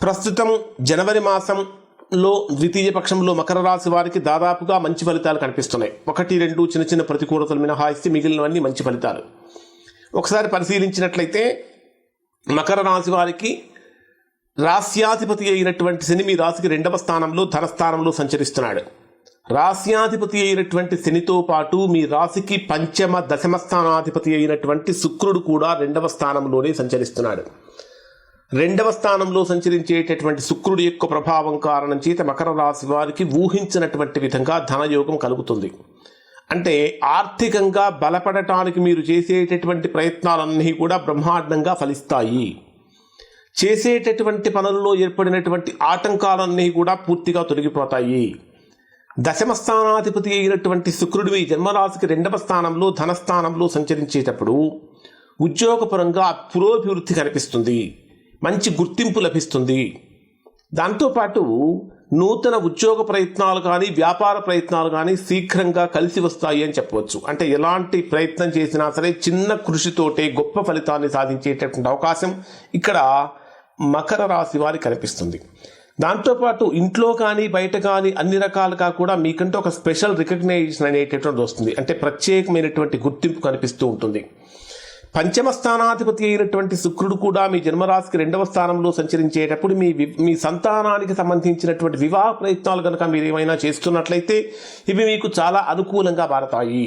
ప్రస్తుతం జనవరి మాసంలో ద్వితీయ పక్షంలో మకర రాశి వారికి దాదాపుగా మంచి ఫలితాలు కనిపిస్తున్నాయి. ఒకటి రెండు చిన్న చిన్న ప్రతికూలతలు మినహాయిస్తే మిగిలినవన్నీ మంచి ఫలితాలు. ఒకసారి పరిశీలించినట్లయితే మకర రాశి వారికి రాస్యాధిపతి అయినటువంటి శని మీ రాశికి రెండవ స్థానంలో ధనస్థానంలో సంచరిస్తున్నాడు. రాస్యాధిపతి అయినటువంటి శనితో పాటు మీ రాశికి పంచమ దశమ స్థానాధిపతి అయినటువంటి శుక్రుడు కూడా రెండవ స్థానంలోనే సంచరిస్తున్నాడు. రెండవ స్థానంలో సంచరించేటటువంటి శుక్రుడి యొక్క ప్రభావం కారణం చేత మకర రాశి వారికి ఊహించినటువంటి విధంగా ధనయోగం కలుగుతుంది. అంటే ఆర్థికంగా బలపడటానికి మీరు చేసేటటువంటి ప్రయత్నాలన్నీ కూడా బ్రహ్మాండంగా ఫలిస్తాయి. చేసేటటువంటి పనుల్లో ఏర్పడినటువంటి ఆటంకాలన్నీ కూడా పూర్తిగా తొలగిపోతాయి. దశమ స్థానాధిపతి అయినటువంటి శుక్రుడు మీ జన్మరాశికి రెండవ స్థానంలో ధనస్థానంలో సంచరించేటప్పుడు ఉద్యోగపరంగా పురోభివృద్ధి కనిపిస్తుంది. మంచి గుర్తింపు లభిస్తుంది. దాంతోపాటు నూతన ఉద్యోగ ప్రయత్నాలు కానీ వ్యాపార ప్రయత్నాలు కానీ శీఘ్రంగా కలిసి వస్తాయి అని చెప్పవచ్చు. అంటే ఎలాంటి ప్రయత్నం చేసినా సరే చిన్న కృషితోటే గొప్ప ఫలితాన్ని సాధించేటటువంటి అవకాశం ఇక్కడ మకర రాశి వారి కనిపిస్తుంది. దాంతోపాటు ఇంట్లో కానీ బయట కానీ అన్ని రకాలుగా కూడా మీకంటే ఒక స్పెషల్ రికగ్నైజేషన్ అనేటటువంటి వస్తుంది. అంటే ప్రత్యేకమైనటువంటి గుర్తింపు కనిపిస్తూ ఉంటుంది. పంచమ స్థానాధిపతి అయినటువంటి శుక్రుడు కూడా మీ జన్మరాశికి రెండవ స్థానంలో సంచరించేటప్పుడు మీ మీ సంతానానికి సంబంధించినటువంటి వివాహ ప్రయత్నాలు కనుక మీరు ఏమైనా చేస్తున్నట్లయితే ఇవి మీకు చాలా అనుకూలంగా మారతాయి.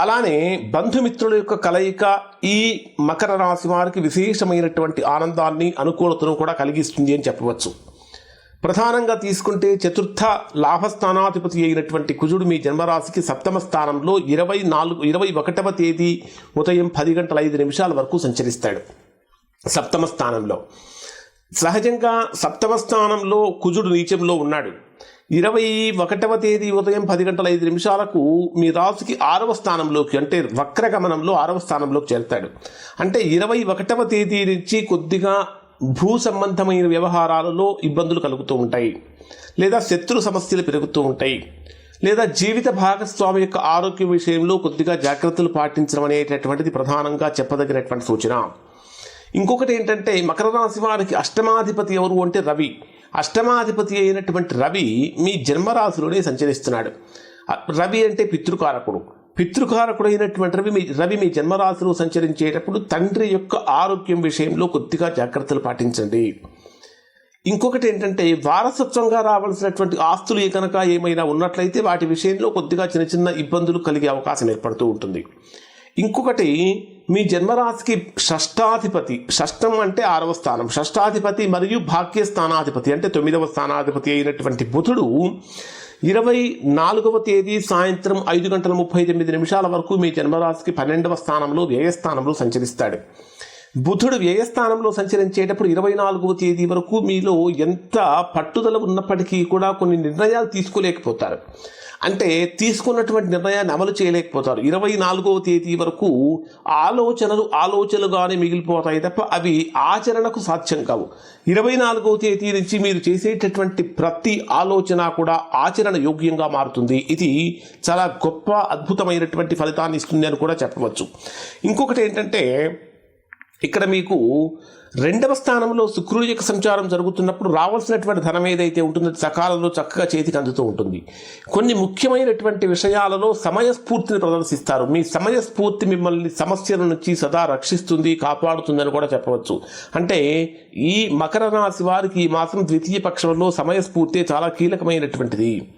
అలానే బంధుమిత్రుల యొక్క కలయిక ఈ మకర రాశి వారికి విశేషమైనటువంటి ఆనందాన్ని అనుకూలతను కూడా కలిగిస్తుంది అని చెప్పవచ్చు. ప్రధానంగా తీసుకుంటే చతుర్థ లాభస్థానాధిపతి అయినటువంటి కుజుడు మీ జన్మరాశికి సప్తమ స్థానంలో ఇరవై నాలుగు ఇరవై ఒకటవ తేదీ ఉదయం పది గంటల ఐదు నిమిషాల వరకు సంచరిస్తాడు సప్తమ స్థానంలో. సహజంగా సప్తమ స్థానంలో కుజుడు నీచంలో ఉన్నాడు. ఇరవై ఒకటవ తేదీ ఉదయం పది గంటల ఐదు నిమిషాలకు మీ రాశికి ఆరవ స్థానంలోకి అంటే వక్రగమనంలో ఆరవ స్థానంలోకి చేరుతాడు. అంటే ఇరవై ఒకటవ తేదీ నుంచి కొద్దిగా భూ సంబంధమైన వ్యవహారాలలో ఇబ్బందులు కలుగుతూ ఉంటాయి. లేదా శత్రు సమస్యలు పెరుగుతూ ఉంటాయి. లేదా జీవిత భాగస్వామి యొక్క ఆరోగ్య విషయంలో కొద్దిగా జాగ్రత్తలు పాటించడం అనేటటువంటిది ప్రధానంగా చెప్పదగినటువంటి సూచన. ఇంకొకటి ఏంటంటే మకర రాశి వారికి అష్టమాధిపతి ఎవరు అంటే రవి. అష్టమాధిపతి అయినటువంటి రవి మీ జన్మరాశిలోనే సంచరిస్తున్నాడు. రవి అంటే పితృకారకుడు. పితృకారకుడు అయినటువంటి రవి మీ రవి మీ జన్మరాశిలో సంచరించేటప్పుడు తండ్రి యొక్క ఆరోగ్యం విషయంలో కొద్దిగా జాగ్రత్తలు పాటించండి. ఇంకొకటి ఏంటంటే వారసత్వంగా రావాల్సినటువంటి ఆస్తులు కనుక ఏమైనా ఉన్నట్లయితే వాటి విషయంలో కొద్దిగా చిన్న చిన్న ఇబ్బందులు కలిగే అవకాశం ఏర్పడుతూ ఉంటుంది. ఇంకొకటి మీ జన్మరాశికి షష్టాధిపతి షష్టం అంటే ఆరవ స్థానం. షష్టాధిపతి మరియు భాగ్య స్థానాధిపతి అంటే తొమ్మిదవ స్థానాధిపతి అయినటువంటి బుధుడు ఇరవై నాలుగవ తేదీ సాయంత్రం ఐదు గంటల ముప్పై తొమ్మిది నిమిషాల వరకు మీ జన్మరాశికి పన్నెండవ స్థానంలో వ్యయస్థానంలో సంచరిస్తాడు. బుధుడు వ్యయస్థానంలో సంచరించేటప్పుడు ఇరవై నాలుగవ తేదీ వరకు మీలో ఎంత పట్టుదల ఉన్నప్పటికీ కూడా కొన్ని నిర్ణయాలు తీసుకోలేకపోతారు. అంటే తీసుకున్నటువంటి నిర్ణయాన్ని అమలు చేయలేకపోతారు. ఇరవై నాలుగవ తేదీ వరకు ఆలోచనలు ఆలోచనలుగానే మిగిలిపోతాయి తప్ప అవి ఆచరణకు సాధ్యం కావు. ఇరవై నాలుగవ తేదీ నుంచి మీరు చేసేటటువంటి ప్రతి ఆలోచన కూడా ఆచరణ యోగ్యంగా మారుతుంది. ఇది చాలా గొప్ప అద్భుతమైనటువంటి ఫలితాన్ని ఇస్తుంది అని కూడా చెప్పవచ్చు. ఇంకొకటి ఏంటంటే ఇక్కడ మీకు రెండవ స్థానంలో శుక్రుడి యొక్క సంచారం జరుగుతున్నప్పుడు రావాల్సినటువంటి ధనం ఏదైతే ఉంటుందో సకాలంలో చక్కగా చేతికి అందుతూ ఉంటుంది. కొన్ని ముఖ్యమైనటువంటి విషయాలలో సమయస్ఫూర్తిని ప్రదర్శిస్తారు. మీ సమయస్ఫూర్తి మిమ్మల్ని సమస్యల నుంచి సదా రక్షిస్తుంది కాపాడుతుందని కూడా చెప్పవచ్చు. అంటే ఈ మకర రాశి వారికి ఈ మాసం ద్వితీయ పక్షంలో సమయస్ఫూర్తి చాలా కీలకమైనటువంటిది.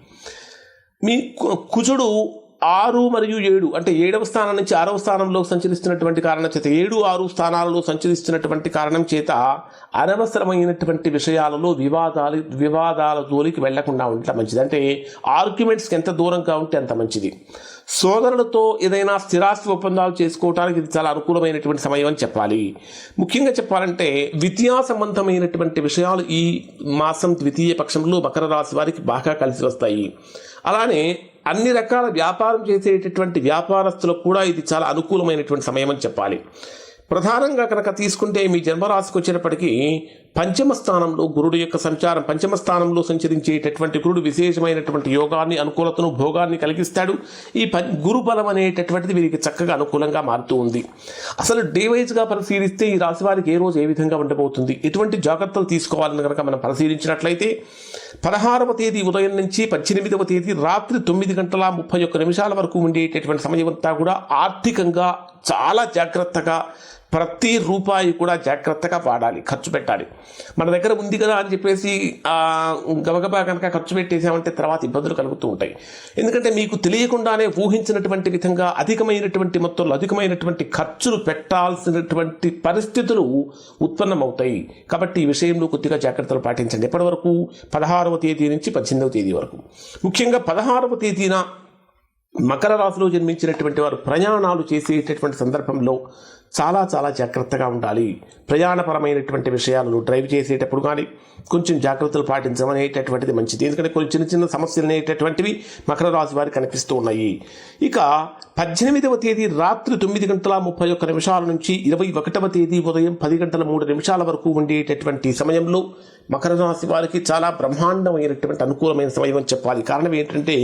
మీ కు- కుజుడు ఆరు మరియు ఏడు అంటే ఏడవ స్థానం నుంచి ఆరవ స్థానంలో సంచరిస్తున్నటువంటి కారణం చేత ఏడు ఆరు స్థానాలలో సంచరిస్తున్నటువంటి కారణం చేత అనవసరమైనటువంటి విషయాలలో వివాదాలు వివాదాల జోలికి వెళ్ళకుండా ఉండటం మంచిది. అంటే ఆర్గ్యుమెంట్స్కి ఎంత దూరంగా ఉంటే అంత మంచిది. సోదరులతో ఏదైనా స్థిరాస్తి ఒప్పందాలు చేసుకోవడానికి ఇది చాలా అనుకూలమైనటువంటి సమయం అని చెప్పాలి. ముఖ్యంగా చెప్పాలంటే విద్యా సంబంధమైనటువంటి విషయాలు ఈ మాసం ద్వితీయ పక్షంలో మకర రాశి వారికి బాగా కలిసి వస్తాయి. అలానే అన్ని రకాల వ్యాపారం చేసేటటువంటి వ్యాపారస్తులకు కూడా ఇది చాలా అనుకూలమైనటువంటి సమయం అని చెప్పాలి. ప్రధానంగా కనుక తీసుకుంటే మీ జన్మరాశికి వచ్చినప్పటికీ పంచమ స్థానంలో గురుడు యొక్క సంచారం పంచమ స్థానంలో సంచరించేటటువంటి గురుడు విశేషమైనటువంటి యోగాన్ని అనుకూలతను భోగాన్ని కలిగిస్తాడు. ఈ గురు బలం అనేటటువంటిది వీరికి చక్కగా అనుకూలంగా మారుతూ ఉంది. అసలు డే వైజ్గా పరిశీలిస్తే ఈ రాశి వారికి ఏ రోజు ఏ విధంగా ఉండబోతుంది? ఎటువంటి జాగ్రత్తలు తీసుకోవాలని కనుక మనం పరిశీలించినట్లయితే పదహారవ తేదీ ఉదయం నుంచి పద్దెనిమిదవ తేదీ రాత్రి తొమ్మిది గంటల ముప్పై ఒక్క నిమిషాల వరకు ఉండేటటువంటి సమయం అంతా కూడా ఆర్థికంగా చాలా జాగ్రత్తగా ప్రతి రూపాయి కూడా జాగ్రత్తగా వాడాలి ఖర్చు పెట్టాలి. మన దగ్గర ఉంది కదా అని చెప్పేసి గబగబా కనుక ఖర్చు పెట్టేసామంటే తర్వాత ఇబ్బందులు కలుగుతూ ఉంటాయి. ఎందుకంటే మీకు తెలియకుండానే ఊహించినటువంటి విధంగా అధికమైనటువంటి మొత్తంలో అధికమైనటువంటి ఖర్చులు పెట్టాల్సినటువంటి పరిస్థితులు ఉత్పన్నమవుతాయి. కాబట్టి ఈ విషయంలో కొద్దిగా జాగ్రత్తలు పాటించండి. ఎప్పటి వరకు పదహారవ తేదీ నుంచి పద్దెనిమిదవ తేదీ వరకు. ముఖ్యంగా పదహారవ తేదీన మకర రాశిలో జన్మించినటువంటి వారు ప్రయాణాలు చేసేటటువంటి సందర్భంలో చాలా చాలా జాగ్రత్తగా ఉండాలి. ప్రయాణపరమైనటువంటి విషయాలను డ్రైవ్ చేసేటప్పుడు కానీ కొంచెం జాగ్రత్తలు పాటించడం అనేటటువంటిది మంచిది. ఎందుకంటే కొన్ని చిన్న చిన్న సమస్యలు అనేటటువంటివి మకర రాశి వారికి కనిపిస్తూ ఉన్నాయి. ఇక పద్దెనిమిదవ తేదీ రాత్రి తొమ్మిది గంటల ముప్పై ఒక్క నిమిషాల నుంచి ఇరవై ఒకటవ తేదీ ఉదయం పది గంటల మూడు నిమిషాల వరకు ఉండేటటువంటి సమయంలో మకర రాశి వారికి చాలా బ్రహ్మాండమైనటువంటి అనుకూలమైన సమయం అని చెప్పాలి. కారణం ఏంటంటే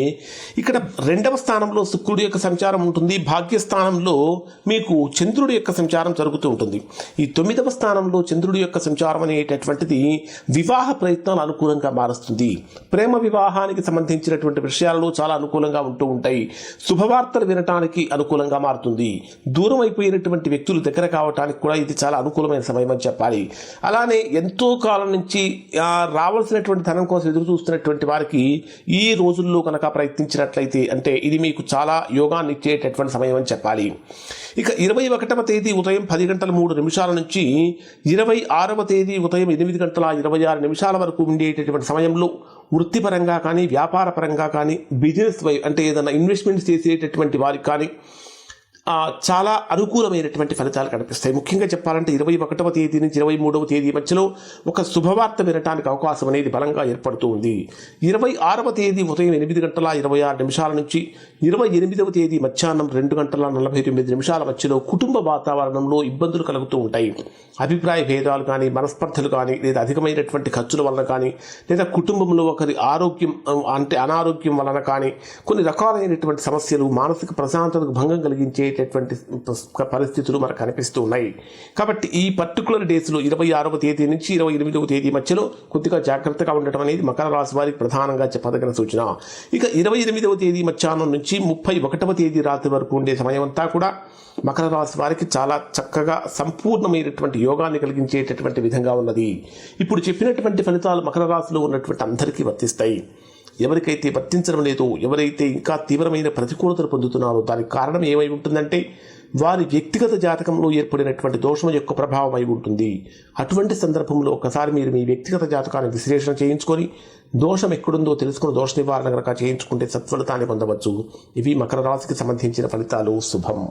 ఇక్కడ రెండవ స్థానంలో శుక్రుడి యొక్క సంచారం ఉంటుంది. భాగ్యస్థానంలో మీకు చంద్రుడి యొక్క సంచారం జరుగుతూ ఉంటుంది. ఈ తొమ్మిదవ స్థానంలో చంద్రుడి యొక్క సంచారం అనేటటువంటిది వివాహ ప్రయత్నాలు అనుకూలంగా మారుస్తుంది. ప్రేమ వివాహానికి సంబంధించినటువంటి విషయాలలో చాలా అనుకూలంగా ఉంటూ ఉంటాయి. శుభవార్తలు వినటానికి అనుకూలంగా మారుతుంది. దూరం అయిపోయినటువంటి వ్యక్తులు దగ్గర కావటానికి కూడా ఇది చాలా అనుకూలమైన సమయం అని చెప్పాలి. అలానే ఎంతో కాలం నుంచి రావాల్సినటువంటి ధనం కోసం ఎదురు చూస్తున్నటువంటి వారికి ఈ రోజుల్లో కనుక ప్రయత్నించినట్లయితే అంటే ఇది మీకు చాలా యోగాన్ని ఇచ్చేటటువంటి సమయం అని చెప్పాలి. ఇక ఇరవై ఒకటవ తేదీ ఉదయం పది గంటల మూడు నిమిషాల నుంచి ఇరవై ఆరవ తేదీ ఉదయం ఎనిమిది గంటల ఇరవై ఆరు నిమిషాల వరకు ఉండేటటువంటి సమయంలో వృత్తిపరంగా కానీ వ్యాపార పరంగా కానీ బిజినెస్ వై అంటే ఏదైనా ఇన్వెస్ట్మెంట్స్ చేసేటటువంటి వారికి కానీ చాలా అనుకూలమైనటువంటి ఫలితాలు కనిపిస్తాయి. ముఖ్యంగా చెప్పాలంటే ఇరవై ఒకటవ తేదీ నుంచి ఇరవై మూడవ తేదీ మధ్యలో ఒక శుభవార్త వినటానికి అవకాశం అనేది బలంగా ఏర్పడుతూ ఉంది. ఇరవై ఆరవ తేదీ ఉదయం ఎనిమిది గంటల ఇరవై ఆరు నిమిషాల నుంచి ఇరవై ఎనిమిదవ తేదీ మధ్యాహ్నం రెండు గంటల నలభై తొమ్మిది నిమిషాల మధ్యలో కుటుంబ వాతావరణంలో ఇబ్బందులు కలుగుతూ ఉంటాయి. అభిప్రాయ భేదాలు కానీ మనస్పర్ధలు కానీ లేదా అధికమైనటువంటి ఖర్చుల వలన కానీ లేదా కుటుంబంలో ఒకరి ఆరోగ్యం అంటే అనారోగ్యం వలన కానీ కొన్ని రకాలైనటువంటి సమస్యలు మానసిక ప్రశాంతతకు భంగం కలిగించే ప- పరిస్థితులు మనకు కనిపిస్తూ ఉన్నాయి. కాబట్టి ఈ పర్టికులర్ డేస్లో ఇరవై ఆరవ తేదీ నుంచి ఇరవై ఎనిమిదవ తేదీ మధ్యలో కొద్దిగా జాగ్రత్తగా ఉండటం అనేది మకర రాశి వారికి ప్రధానంగా చెప్పదగిన సూచన. ఇక ఇరవై ఎనిమిదవ తేదీ మధ్యాహ్నం నుంచి ముప్పై ఒకటవ తేదీ రాత్రి వరకు ఉండే సమయం అంతా కూడా మకర రాశి వారికి చాలా చక్కగా సంపూర్ణమైనటువంటి యోగాన్ని కలిగించేటటువంటి విధంగా ఉన్నది. ఇప్పుడు చెప్పినటువంటి ఫలితాలు మకర రాశిలో ఉన్నటువంటి అందరికీ వర్తిస్తాయి. ఎవరికైతే వర్తించడం లేదో ఎవరైతే ఇంకా తీవ్రమైన ప్రతికూలతలు పొందుతున్నారో దానికి కారణం ఏమై ఉంటుందంటే వారి వ్యక్తిగత జాతకంలో ఏర్పడినటువంటి దోషం యొక్క ప్రభావం అయి ఉంటుంది. అటువంటి సందర్భంలో ఒకసారి మీరు మీ వ్యక్తిగత జాతకాన్ని విశ్లేషణ చేయించుకొని దోషం ఎక్కడుందో తెలుసుకుని దోష నివారణ కనుక చేయించుకుంటే సత్ఫలితాన్ని పొందవచ్చు. ఇవి మకర రాశికి సంబంధించిన ఫలితాలు. శుభం.